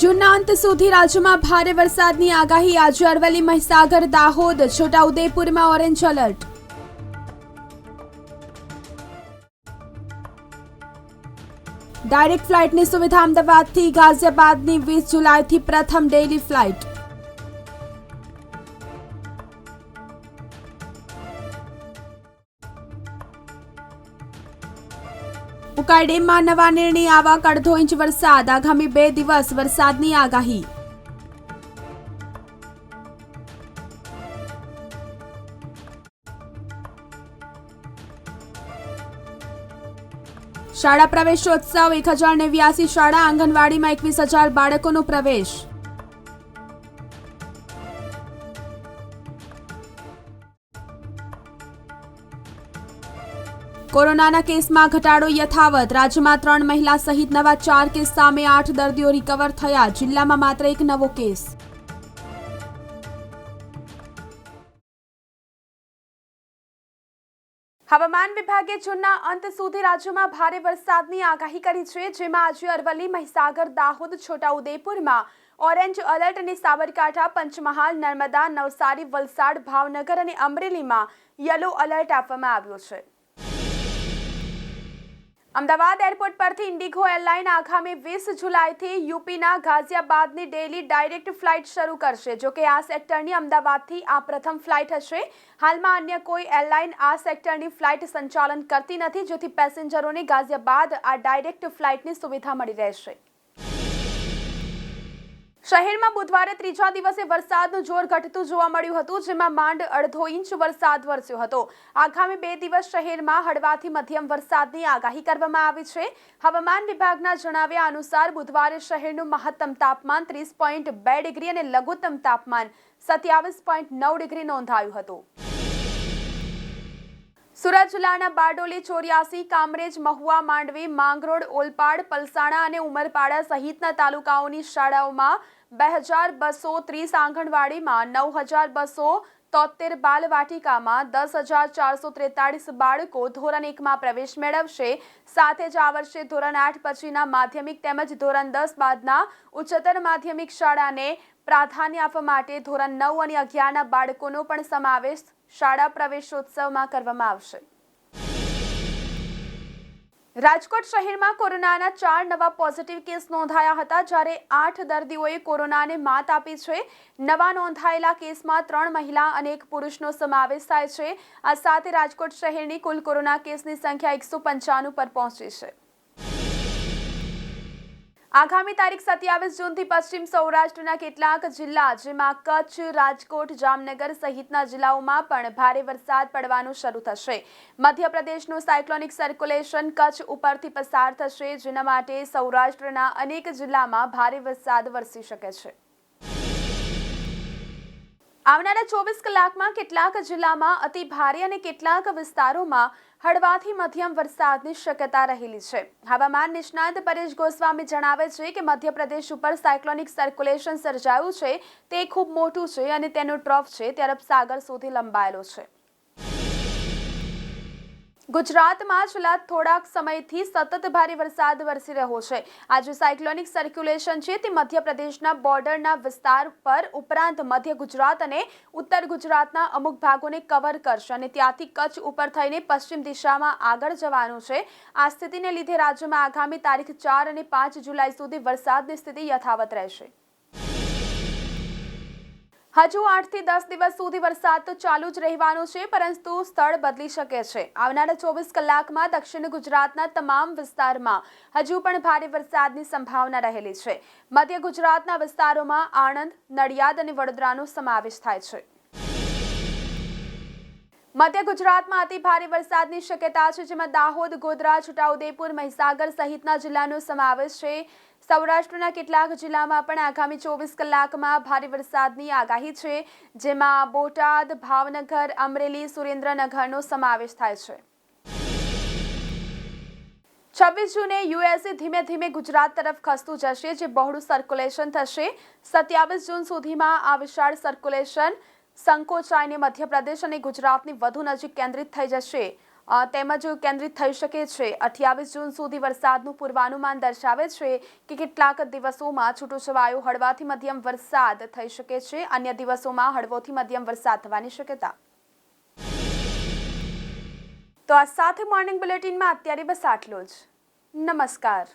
જૂનના અંત સુધી રાજ્યમાં ભારે વરસાદની આગાહી. આજે અરવલ્લી, મહીસાગર, દાહોદ, છોટાઉદેપુરમાં ઓરેન્જ એલર્ટ. ડાયરેક્ટ ફ્લાઇટની સુવિધા અમદાવાદથી, ગાઝિયાબાદની વીસ જુલાઈથી પ્રથમ ડેઇલી ફ્લાઇટ. ઉકાઈ ડેમમાં નવા નિર્ણય આવક અડધો ઇંચ વરસાદ. આગામી બે દિવસ વરસાદની આગાહી. શાળા પ્રવેશોત્સવ, એક હજાર નેવ્યાસી શાળા આંગણવાડીમાં એકવીસ હજાર બાળકોનો પ્રવેશ. કોરોનાના કેસમાં ઘટાડો યથાવત. રાજ્યમાં ત્રણ મહિલા સહિત નવા ચાર કેસ સામે આઠ દર્દીઓ રિકવર થયા. જિલ્લામાં માત્ર એક નવો કેસ. હવામાન વિભાગે જૂનના અંત સુધી રાજ્યમાં ભારે વરસાદની આગાહી કરી છે, જેમાં આજે અરવલ્લી, મહીસાગર, દાહોદ, છોટાઉદેપુરમાં ઓરેન્જ એલર્ટ અને સાબરકાંઠા, પંચમહાલ, નર્મદા, નવસારી, વલસાડ, ભાવનગર અને અમરેલીમાં યલો એલર્ટ આપવામાં આવ્યો છે. અમદાવાદ એરપોર્ટ પરથી ઇન્ડિગો એરલાઇન આગામી વીસ જુલાઈથી યુપીના ગાઝિયાબાદની ડેલી ડાયરેક્ટ ફ્લાઇટ શરૂ કરશે. જો કે આ સેક્ટરની અમદાવાદથી આ પ્રથમ ફ્લાઇટ હશે. હાલમાં અન્ય કોઈ એરલાઇન આ સેક્ટરની ફ્લાઇટ સંચાલન કરતી નથી, જેથી પેસેન્જરોને ગાઝિયાબાદ આ ડાયરેક્ટ ફ્લાઇટની સુવિધા મળી રહેશે. શહેરમાં બુધવારે ત્રીજા દિવસે વરસાદનું જોર ઘટતું જોવા મળ્યું હતું, જેમાં માંડ અડધો ઇંચ વરસાદ વરસ્યો હતો. આગામી બે દિવસ શહેરમાં હળવાથી મધ્યમ વરસાદની આગાહી કરવામાં આવી છે. હવામાન વિભાગના જણાવ્યા અનુસાર, બુધવારે શહેરનું મહત્તમ તાપમાન ત્રીસ પોઈન્ટ બે ડિગ્રી અને લઘુત્તમ તાપમાન સત્યાવીસ પોઈન્ટ નવ ડિગ્રી નોંધાયું હતું. સુરત જિલ્લાના બારડોલી, ચોર્યાસી, કામરેજ, મહુવા, માંડવી, માંગરોળ, ઓલપાડ, પલસાણા અને ઉમરપાડા સહિતના તાલુકાઓની શાળાઓમાં બે હજાર બસો ત્રીસ આંગણવાડીમાં નવ હજાર બસો તોતેર બાલવાટિકામાં દસ હજાર ચારસો ત્રેતાળીસ બાળકો ધોરણ એકમાં પ્રવેશ મેળવશે. સાથે જ આ વર્ષે ધોરણ આઠ પછીના માધ્યમિક તેમજ ધોરણ દસ બાદના ઉચ્ચતર માધ્યમિક શાળાને પ્રાધાન્ય આપવા માટે ધોરણ નવ અને અગિયારના બાળકોનો પણ સમાવેશ શાળા પ્રવેશોત્સવમાં કરવામાં આવશે. રાજકોટ શહેરમાં કોરોનાના ચાર નવા પોઝિટિવ કેસ નોંધાયા હતા. જ્યારે આઠ દર્દીઓએ કોરોનાને માત આપી છે. નવા નોંધાયેલા કેસમાં ત્રણ મહિલા અને એક પુરુષનો સમાવેશ થાય છે. આ સાથે રાજકોટ શહેરની કુલ કોરોના કેસની સંખ્યા એકસો પંચાણું પર પહોંચી છે. આગામી તારીખ સત્યાવીસ જૂનથી પશ્ચિમ સૌરાષ્ટ્રના કેટલાક જિલ્લા, જેમાં કચ્છ, રાજકોટ, જામનગર સહિતના જિલ્લાઓમાં પણ ભારે વરસાદ પડવાનું શરૂ થશે. મધ્યપ્રદેશનું સાયક્લોનિક સર્ક્યુલેશન કચ્છ ઉપરથી પસાર થશે, જેના માટે સૌરાષ્ટ્રના અનેક જિલ્લામાં ભારે વરસાદ વરસી શકે છે. આવનારા ચોવીસ કલાકમાં કેટલાક જિલ્લામાં અતિ ભારે અને કેટલાક વિસ્તારોમાં હળવાથી મધ્યમ વરસાદની શક્યતા રહેલી છે. હવામાન નિષ્ણાંત પરેશ ગોસ્વામી જણાવે છે કે મધ્યપ્રદેશ ઉપર સાયક્લોનિક સર્ક્યુલેશન સર્જાયું છે. તે ખૂબ મોટું છે અને તેનો ટ્રફ છે. તે અરબ સાગર સુધી લંબાયેલો છે. ગુજરાતમાં છેલ્લા થોડાક સમયથી સતત ભારે વરસાદ વરસી રહ્યો છે. આજે સાયક્લોનિક સર્ક્યુલેશન છે તે મધ્યપ્રદેશના બોર્ડરના વિસ્તાર પર ઉપરાંત મધ્ય ગુજરાત અને ઉત્તર ગુજરાતના અમુક ભાગોને કવર કરશે અને ત્યાંથી કચ્છ ઉપર થઈને પશ્ચિમ દિશામાં આગળ જવાનું છે. આ સ્થિતિને લીધે રાજ્યમાં આગામી તારીખ ચાર અને પાંચ જુલાઈ સુધી વરસાદની સ્થિતિ યથાવત રહેશે. હજુ આઠથી દસ દિવસ સુધી વરસાદ તો ચાલુ જ રહેવાનો છે, પરંતુ સ્થળ બદલી શકે છે. આવનારા ચોવીસ કલાકમાં દક્ષિણ ગુજરાતના તમામ વિસ્તારમાં હજુ પણ ભારે વરસાદની સંભાવના રહેલી છે. મધ્ય ગુજરાતના વિસ્તારોમાં આણંદ, નડિયાદ અને વડોદરાનો સમાવેશ થાય છે. મધ્ય ગુજરાતમાં અતિ ભારે વરસાદની શક્યતા છે, જેમાં દાહોદ, ગોધરા, છોટાઉદેપુર, મહીસાગર સહિતના જિલ્લાનો સમાવેશ છે. સૌરાષ્ટ્રના કેટલાક જિલ્લામાં પણ આગામી ચોવીસ કલાકમાં ભારે વરસાદની આગાહી છે, જેમાં બોટાદ, ભાવનગર, અમરેલી, સુરેન્દ્રનગરનો સમાવેશ થાય છે. છવ્વીસ જૂને યુએસએ ધીમે ધીમે ગુજરાત તરફ ખસતું જશે, જે બહોળું સર્ક્યુલેશન થશે. સત્યાવીસ જૂન સુધીમાં આ વિશાળ સર્ક્યુલેશન સંકોચાઈને મધ્યપ્રદેશ અને ગુજરાતની વધુ નજીક કેન્દ્રિત થઈ જશે. તેમજ કેન્દ્રિત થઈ શકે છે. અઠ્યાવીસ જૂન સુધી વરસાદનું પૂર્વાનુમાન દર્શાવે છે કે કેટલાક દિવસોમાં છૂટોછવાયો હળવાથી મધ્યમ વરસાદ થઈ શકે છે. અન્ય દિવસોમાં હળવોથી મધ્યમ વરસાદ થવાની શક્યતા. તો આ સાથે મોર્નિંગ બુલેટિનમાં અત્યારે બસ આટલો જ. નમસ્કાર.